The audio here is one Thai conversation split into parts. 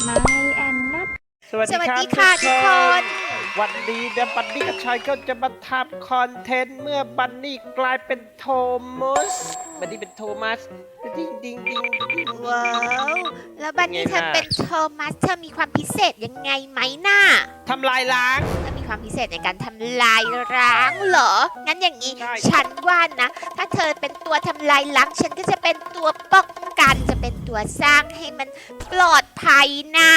ไม่แอนนัท สวัสสวัสดีดีคค่ะรับทุกคน วันนี้เดบันนี่กับชายก็จะมาทำคอนเทนต์เมื่อบันนี่กลายเป็นโทมัสบันนี่เป็นโทมัสดิ้งดิ้งดิ้งดิ้ง ว้าว แล้วบันนี่ไงเธอล่ะเป็นโทมัสเธอมีความพิเศษยังไงไหมน่ะทำลายล้างเธอ มีความพิเศษในการทำลายล้างเหรอ งั้นอย่างนี้ใช่ ฉันว่านะ ถ้าเธอเป็นตัวทำลายล้าง ฉันก็จะเป็นตัวป้องกันจะเป็นตัวสร้างให้มันปลอดภัยน่ะ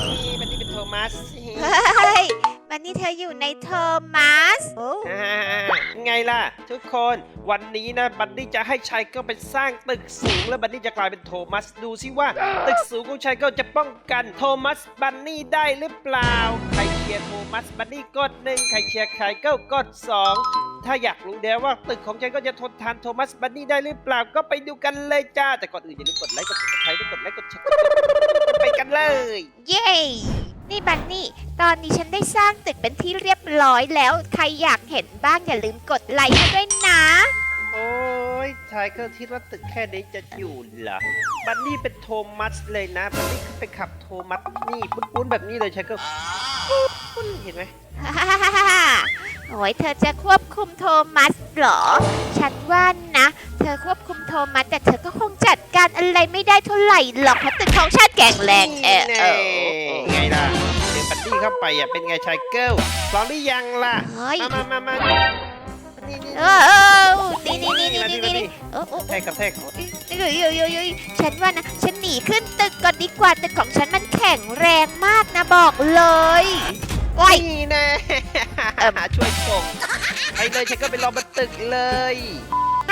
นี่บันนี่เป็นโทมัส เฮ้ย บันนี่เธออยู่ในโทมัสโอ้อ่าไงล่ะ ทุกคนวันนี้นะบันนี่จะให้ชายก็ไปสร้างตึกสูง แล้วบันนี่จะกลายเป็นโทมัสดูสิว่า ตึกสูงของชายก็จะป้องกันโทมัสบันนี่ได้หรือเปล่า ใครเชียร์โทมัสบันนี่กดหนึ่งใครเชียร์ใครก็กดสองถ้าอยากรู้แล้วว่าตึกของชายก็จะทนทานโทมัสบันนี่ได้หรือเปล่าก็ไปดูกันเลยจ้าแต่ก่อนอื่นอย่าลืมกดไลค์กดติดตามกดไลค์กดแชร์กดไปกันเลย เย้ นี่บันนี่ ตอนนี้ฉันได้สร้างตึกเป็นที่เรียบร้อยแล้ว ใครอยากเห็นบ้างอย่าลืมกดไลค์ให้ด้วยนะ โอ้ยชายก็คิดว่าตึกแค่นี้จะอยู่เหรอ บันนี่เป็นโทมัสเลยนะ บันนี่ขึ้นไปขับโทมัสนี่ปุ้นๆแบบนี้เลยชายก็ปุ้นเห็นไหมฮ่าฮ่าฮ่าฮ่าโอ้ยเธอจะควบคุมโทมัสเหรอ ฉันว่านะ เธอควบคุมโทมัสแต่เธอก็คงจัดการอะไรไม่ได้เท่าไหร่หรอกเพราะตึกของชาติแก่งแรงเออเอแน่อไงล่ะ เดี๋ยวบันนี่เข้าไปอะเป็นไงชายเกิลพร้อมหรือยังล่ะเฮ้ยมามามามานี่นี่เออเออนี่นี่นี่นี่นี่นี่เออเออแทกกับแทกเอ้ยเอ้ยเอ้ยเอ้ยเอ้ยฉันว่านะฉันหนีขึ้นตึกก่อนดีกว่าตึกของฉันมันแข็งแรงมากนะบอกเลยโอ้ยนี่แน่เอิ่มช่วยส่งไปเลยชายก็ไปรอบนตึกเลย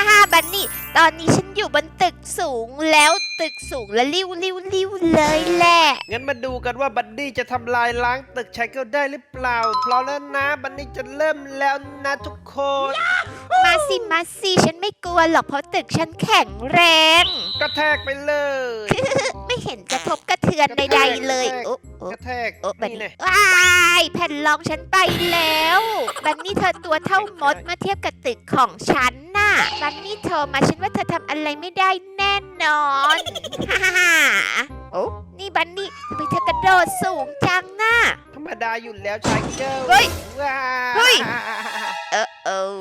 ฮ่าฮ่าบันนี่ ตอนนี้ฉันอยู่บนตึกสูงแล้วตึกสูงและริ้วริ้วริ้วเลยแหละ งั้นมาดูกันว่าบันนี่จะทำลายล้างตึกชายเกิลได้หรือเปล่า พร้อมแล้วนะ บันนี่จะเริ่มแล้วนะทุกคน มาสิมาสิฉันไม่กลัวหรอกเพราะตึกฉันแข็งแรง กระแทกไปเลย ไม่เห็นกระทบกระเทือนใดๆเลยกระแทกโอ้โอ้ กระแทกโอ้บันนี่นี่แน่ว้ายแผ่นรองฉันไปแล้ว บันนี่เธอตัวเท่ามดเมื่อเทียบกับตึกของฉันน่ะ บันนี่โทรมาฉันว่าเธอทำอะไรไม่ได้แน่นอนฮ่าฮ่าฮ่าโอ้นี่บันนี่ทำไมเธอกระโดดสูงจังน่ะ ธรรมดาอยู่แล้วชายเกิลเฮ้ยว้าเฮ้ย เออเออ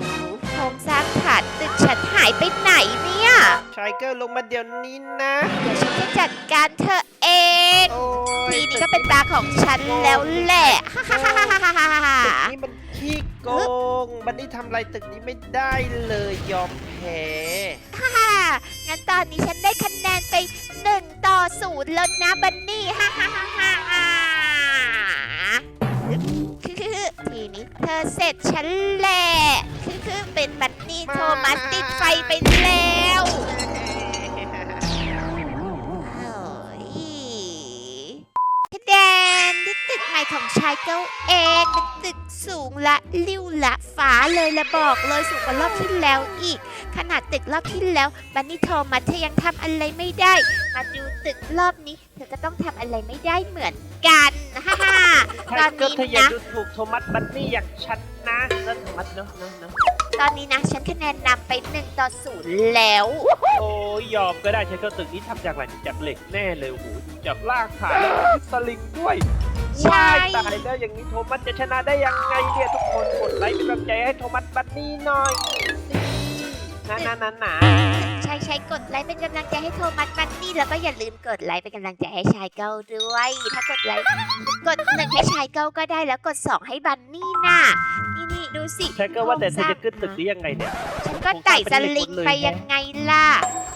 โครงสร้างฐานตึกฉันหายไปไหนเนี่ย ชายเกิลลงมาเดี๋ยวนี้นะ เดี๋ยวฉันจะจัดการเธอเองโอ้ย ทีนี้ก็เป็นตาของฉันแล้วแหละฮ่าฮ่าฮ่าฮ่าฮ่าฮ่าตึกนี้มันขี้โกงบันนี่ทำอะไรตึกนี้ไม่ได้เลยยอมแพ้ฮ่างั้นตอนนี้ฉันได้คะแนนไปหนึ่งต่อศูนย์แล้วนะบันนี่ฮ่าฮ่าฮ่าฮ่าฮ่าทีนี้เธอเสร็จฉันแหละคือเป็นบันนี่โทมัสติดไฟไปแล้ว ของชายเก้าเองเป็นตึกสูงละลิ้วละฟ้าเลยละบอกเลยสูงกว่ารอบที่แล้วอีก ขนาดตึกรอบที่แล้วบันนี่โทมัสเธอยังทำอะไรไม่ได้ มาดูตึกรอบนี้ เธอก็ต้องทำอะไรไม่ได้เหมือนกันฮ่าฮ่าชายเกิลตอนนี้เธออย่านะดูถูกโทมัสบันนี่อย่างฉันนะนั่นโทมัสเนอะเนอะเนอะตอนนี้นะฉันคะแนนนำไป1ต่อ0แล้วโอ้ยยอมก็ได้ใช้เครื่องตึกนี้ทำจากอะไรจากเหล็กแน่เลยโอ้โหดูจากลากฐานแล้วก็สลิงด้วย ใช่ว้ายตายแล้วอย่างนี้โทมัสจะชนะได้ยังไงเนี่ยทุกคนกดไลค์เป็นกำลังใจให้โทมัสบันนี่หน่อยนะนะนะนะใช่ใช่กดไลค์เป็นกำลังใจให้โทมัสบันนี่แล้วก็อย่าลืมกดไลค์เป็นกำลังใจให้ชายเก้าด้วย ถ้ากดไลค์กดหนึ่งให้ชายเก้าก็ได้แล้วกดสองให้บันนี่น่ะนี่นี่ดูสิใช้ก็ว่าแต่เธอจะขึ้นตึกนี้ยังไงเนี่ย ฉันก็ไต่สลิงไปยังไงล่ะนี่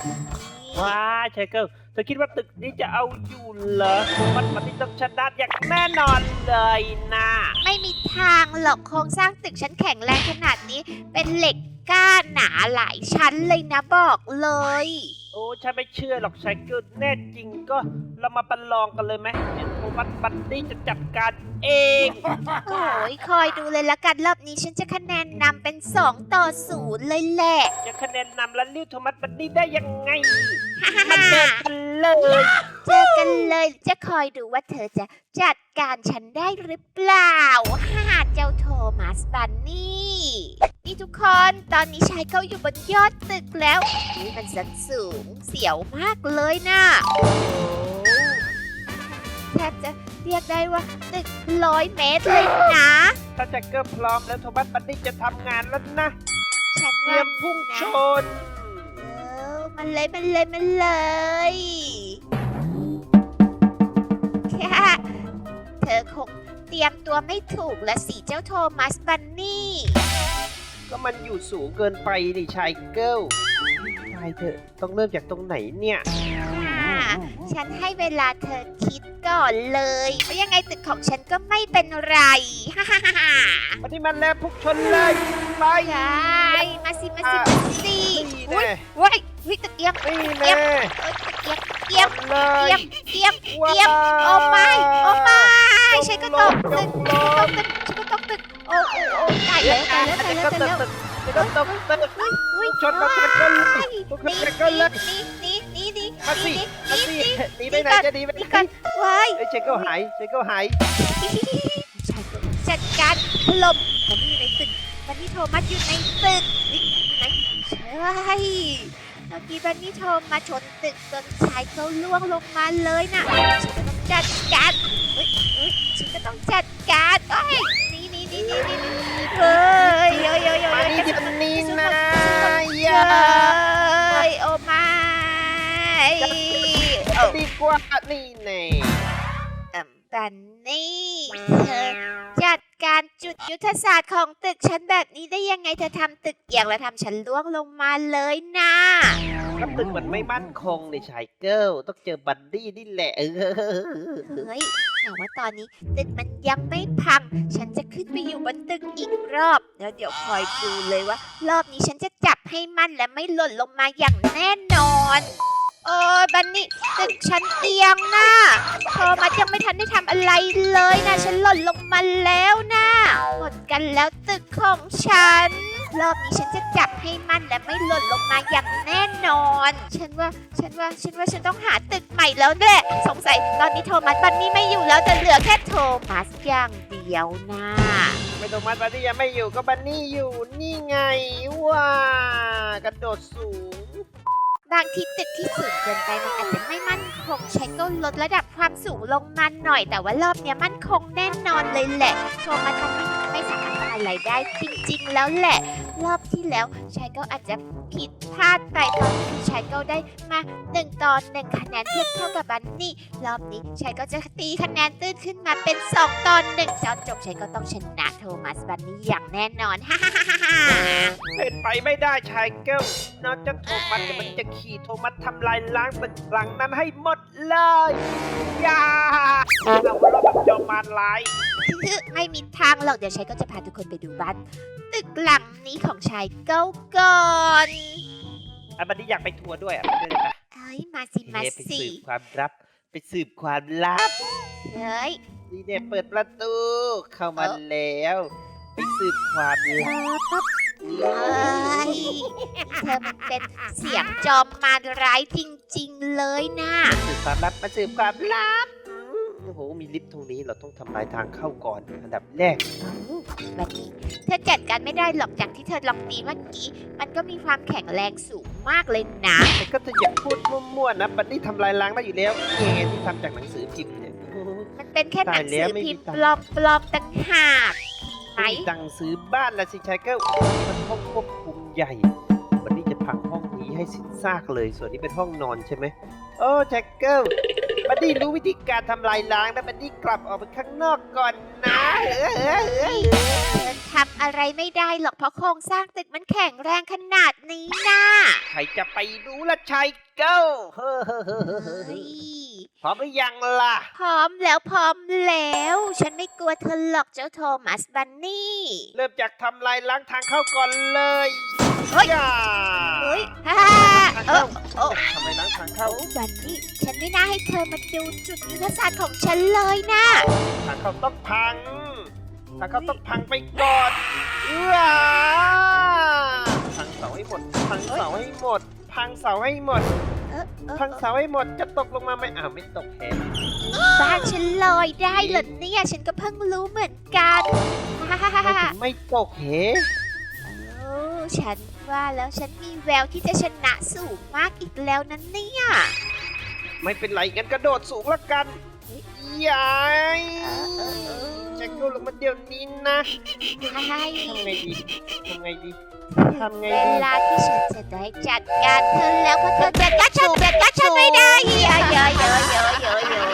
ว้ายใช้เกิลเธอคิดว่าตึกนี้จะเอาอยู่เหรอโทมัสบันนี่ต้องชนะอย่างแน่นอนเลยนะไม่มีทางหรอกโครงสร้างตึกฉันแข็งแรงขนาดนี้ เป็นเหล็กก้านหนาหลายชั้นเลยนะบอกเลย โอ้ฉันไม่เชื่อหรอกใช้เกิลแน่จริงก็เรามาประลองกันเลยไหมเดี๋ยวโท มัสบันนี่จะจัดการเอง โอ้ยคอยดูเลยละกันรอบนี้ฉันจะคะแนนนำเป็น 2 ต่อ0เลยแหละ จะคะแนนนำและลิ้วโทมัสบันนี่ได้ยังไงฮ่าฮ่ามันเจฮ่าอกันเลย เจอกันเลยจะคอยดูว่าเธอจะจัดการฉันได้หรือเปล่าฮ่าเจ้าโทมัสบันนี่นี่ทุกคนตอนนี้ชายเขาอยู่บนยอดตึกแล้วนี่มันสันสูงเสียวมากเลยนะโอ้ แทบจะเรียกได้ว่าตึกร้อยเมตรเลยนะ ถ้าแจ็คเกอร์พร้อมแล้วโทมัสบันนี่จะทำงานแล้วนะ ฉันเตรีว่ายมพุ่งชน เออมันเลยมันเลยมันเลยแค่เธอคงเตรียมตัวไม่ถูกละสิเจ้าโทมัสบันนี่ ก็มันอยู่สูงเกินไปนี่ชายเกิลชายเถอะต้องเริ่มจากตรงไหนเนี่ย ค่ะ ฉันให้เวลาเธอคิด ก่อนเลยว่ายังไงตึกของฉันก็ไม่เป็นไร ฮ่าฮ่าฮ่าฮ่ามาที่มันแล้วพุ่งชนเลยไปใช่มาสิมาสิมาสินี่อุ้ยแน่ว้ยวิตึกเอียงนี่เอียแน่งเอ้ยตึกเอียงเอียงเลเอียยงเอียงว้าเอียงโอ้ไม่โอ้ไม่ฉันก็ตกจตึงกลตงกตึกฉันก็ตกตึกโอ้โอ้โอ้ตายแล้วตายแล้วตายแล้วตายแล้วเดี๋ยวก็ตกตึกอุ้ยอุ้ยชนมาเป็นก้อนเลยพุ่งขึ้นเป็นก้อนเลยนี่นี่นี่นี่ มาสินี่มานี่สินี่หนีไปไหนจะหนีไปไหนนี่กันว้ายเอ้ยเชคเกิลหายเชคเกิลหายจัดการถล่มมันนี่อยู่ในตึกมันนี่โทมัสอยู่ในตึกนี่อยู่ไหนใช่เมื่อกี้บันนี่โทรมาชนตึกจนชายเขาล่วงลงมาเลยนะฉันก็ต้องจัดการเฮ้ยเฮ้ยฉันก็ต้องจัดการเอ้ยนี่นี่นี่นี่นี่นี่เฮ้ยเฮ้ยเฮ้ยเฮ้ยมาเฮ้ยนี่กระเดี๋ยสุวนนี้นะเอย่าฮ้ยโอ้ไม่โอ้ ดีกว่านี่แน่บันนี่เธอจัดการจุดยุทธศาสตร์ของตึกฉันแบบนี้ได้ยังไงเธอทำตึกเอียงแล้วทำฉันล่วงลงมาเลยนะก็ตึกมันไม่มั่นคงในชายเกิลต้องเจอบัดดี้นี่แหละเออเฮ้ยแต่ว่าตอนนี้ตึกมันยังไม่พัง ฉันจะขึ้นไปอยู่บนตึกอีกรอบแล้วเดี๋ยวคอยดูเลยว่า รอบนี้ฉันจะจับให้มั่นและไม่หล่นลงมาอย่างแน่นอน โอ้ยบันนี่ตึกฉันเอียงนะโทมัสยังไม่ทันได้ทำอะไรเลยนะ ฉันหล่นลงมาแล้วนะหมดกันแล้วตึกของฉัน รอบนี้ฉันจะจับให้มั่นและไม่หล่นลงมาอย่างแน่นอน ฉันว่าฉันว่าฉันว่าฉันต้องหาตึกใหม่แล้วแหละสงสัยตอนนี้โทมัสบันนี่ไม่อยู่แล้วจะเหลือแค่โทมัสอย่างเดียวนะไม่ต้องมาบัดดี้ยังไม่อยู่ก็บัดดี้อยู่นี่ไงว้ากระโดดสูง บางทีตึกที่สูงเกินไปมันอาจจะไม่มั่นคงใช้ก็ลดระดับความสูงลงมาหน่อย แต่ว่ารอบเนี้ยมั่นคงแน่นอนเลยแหละโทมัสมันไม่ไม่สามารถทำอะไรได้จริงๆ แล้วแหละ รอบที่แล้วชายก็อาจจะผิดพลาดไปตอนที่ชายก็ได้มา1ต่อ1คะแนนเทียบเท่ากับบันนี่รอบนี้ชายก็จะตีคะแนนตื้นขึ้นมาเป็น 2ต่อ1จนจบชายก็ต้องชนะโทมัสบันนี่อย่างแน่นอนฮ่าฮ่าฮ่าฮ่า เป็นไปไม่ได้ชายเกิลนอกจากโทมัสเดี๋ยวมันจะขี่โทมัสทำลายล้างตึกหลังนั้นให้หมดเลยอย่าเราว่าเราแบบจอมมารร้ายคือไม่มีทางหรอกเดี๋ยวชายก็จะพาทุกคนไปดูบ้านตึกหลังนี้ของชายเก้าก่อนอะบัดดี้อยากไปทัวร์ด้วยอะไปด้วยเลยปะเอ้ยมาสิมาเฮ้ไปสิสืบความลับไปสืบความลับเฮ้ยนี่เนี่ยเปิดประตูเข้ามาเอ้าแล้ว ไปสืบความลับ เฮ้ยเธอมันเป็นเสียงจอมมารร้ายจริง ๆ เลยนะสืบความลับมาสืบความลับอืมโอ้โห มีลิฟต์ตรงนี้เราต้องทำลายทางเข้าก่อนอันดับแรก แบบนี้เธอจัดการไม่ได้หรอกจากที่เธอลองตีเมื่อกี้ มันก็มีความแข็งแรงสูงมากเลยนะ แต่ก็จะอย่าพูดมั่วๆนะบัดดี้ทำลายล้างได้อยู่แล้วนี่ไงที่ทำจากหนังสือพิมพ์เนี่ยโอ้โหมันเป็นแค่หนังสือตายแล้วไม่มีพิมพ์ตังปค์ลอมปลอมๆต่างหาก ไหมมีตังค์ซื้อบ้านละสิชายเก็มันห้องควบคุมใหญ่บัดดี้จะพังห้องนี้ให้สิ้นซากเลย ส่วนนี้เป็นห้องนอนใช่ไหม โอ้แจ็คเกิลบัดดี้รู้วิธีการทำลายล้างนะบัดดี้กลับออกไปข้างนอกก่อนนะเออเออเออเธอทำอะไรไม่ได้หรอกเพราะโครงสร้างตึกมันแข็งแรงขนาดนี้นะใครจะไปรู้ละชายเกิลเฮ้อเฮ้อเฮ้อเฮ้อเฮ้เฮ้ยอ พร้อมหรือยังล่ะ พร้อมแล้วพร้อมแล้ว ฉันไม่กลัวเธอหรอกเจ้าโทมัสบันนี่ เริ่มจากทำลายล้างทางเข้าก่อนเลยเฮ้ยย่าเฮ้ยฮ่าทางเอเข้าอโอ้ทำลายล้างทางเข้า โอ้บันนี่ ฉันไม่น่าให้เธอมาดูจุดยุทธศาสตร์ของฉันเลยนะทางเข้าต้องพัง ทางเข้าต้องพังไปก่อนเอื้อพังเสาให้หมด พังเสาให้หมด พังเสาให้หมด เออเออพังเสาให้หมดจะตกลงมาไหมอ้าวไม่ตกแฮะบ้านฉันลอยได้เหรอเนี่ย ฉันก็เพิ่งรู้เหมือนกันฮ่าฮ่าฮ่าทำไมฮ่าถึงไม่ตกเหโอ้ฉันว่าแล้วฉันมีแววที่จะชนะสูงมากอีกแล้วนั้นเนี่ย ไม่เป็นไรงั้นกระโดดสูงละกันยายเออเออเออชายเกิลลงมาเดี๋ยวนี้นะใช่ทำไงดีทำไงดี ทำไงเวดีลาที่ฉันจะได้จัดการเธอแล้วเพราะเธอจัดการฉันจัดการฉันไม่ได้เยอะเยอะเยอะเยอะเยอะเยอะ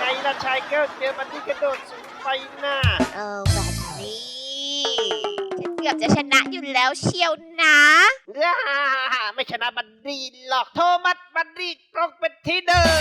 ไงล่ะชายเกิลเจอบันนี่กระโดดสูงไปหน้าเออแบบนี้ฉันเกือบจะชนะอยู่แล้วเชียวนะไม่ชนะบันนี่หรอกโทมัสบันนี่ต้องเป็นที่หนึ่ง